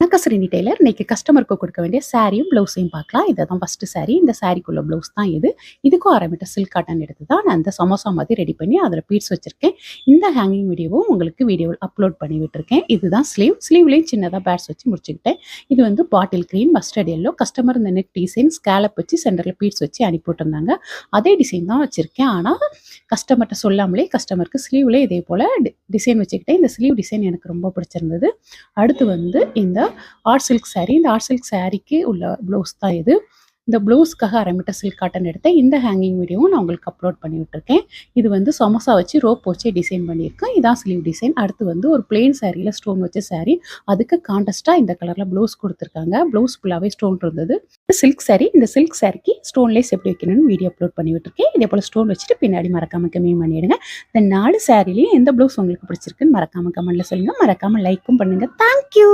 வணக்கம் ஸ்ரீனி டெய்லர். இன்னைக்கு கஸ்டமருக்கு கொடுக்க வேண்டிய சாரியும் ப்ளவுஸையும் பார்க்கலாம். இதை தான் ஃபஸ்ட்டு சாரி இந்த சாரிக்குள்ள ப்ளவுஸ் தான் இது. இதுக்கும் அரை மீட்டர் சில்க் காட்டன் எடுத்து தான் நான் அந்த சமோசா மாதிரி ரெடி பண்ணி அதில் பீட்ஸ் வச்சுருக்கேன். இந்த ஹேங்கிங் வீடியோவும் உங்களுக்கு வீடியோவில் அப்லோட் பண்ணி விட்டுருக்கேன். இதுதான் ஸ்லீவ் ஸ்லீவ்லேயும் சின்னதாக பேட்ஸ் வச்சு முடிச்சுக்கிட்டேன். இது வந்து bottle green mustard yellow customer இந்த நெக் டிசைன் ஸ்கேலப் வச்சு சென்டரில் பீட்ஸ் வச்சு அனுப்பி விட்டுருந்தாங்க. அதே டிசைன் தான் வச்சுருக்கேன். ஆனால் கஸ்டமர்கிட்ட சொல்லாமலே கஸ்டமருக்கு ஸ்லீவ்லேயே இதே போல் டிசைன் வச்சுக்கிட்டேன். இந்த ஸ்லீவ் டிசைன் எனக்கு ரொம்ப பிடிச்சிருந்தது. அடுத்து வந்து இந்த ஆர்ட் சில்க் saree. இந்த ஆர்ட் சில்க் சாரீக்கு உள்ள ப்ளவுஸ் தான் இது. இந்த ப்ளவுஸ்க்காக அரை மீட்டர் சில்க் காட்டன் எடுத்தேன். இந்த ஹேங்கிங் வீடியோவும் நான் உங்களுக்கு அப்லோட் பண்ணி விட்டுருக்கேன். இது வந்து சமோசா வச்சு ரோப் வச்சு டிசைன் பண்ணியிருக்கேன். இதான் ஸ்லீவ் டிசைன் அடுத்து வந்து ஒரு பிளெயின் சாரியில் ஸ்டோன் வச்ச saree. அதுக்கு கான்டஸ்ட்டாக இந்த கலரில் ப்ளவுஸ் கொடுத்துருக்காங்க. ப்ளவுஸ் ஃபுல்லாகவே ஸ்டோன் இருந்தது. சில்க் saree இந்த சில்க் சாரிக்கு ஸ்டோன் லேஸ் எப்படி வைக்கணும்னு வீடியோ அப்லோட் பண்ணி விட்டுருக்கேன். இதே போல் ஸ்டோன் வச்சுட்டு பின்னாடி மறக்காம கம்மியும் பண்ணிவிடுங்க இந்த நாலு சாரிலையும் எந்த ப்ளவுஸ் உங்களுக்கு பிடிச்சிருக்குன்னு மறக்காம கமெண்ட்டில் சொல்லுங்க. மறக்காமல் லைக்கும் பண்ணுங்க. தேங்க்யூ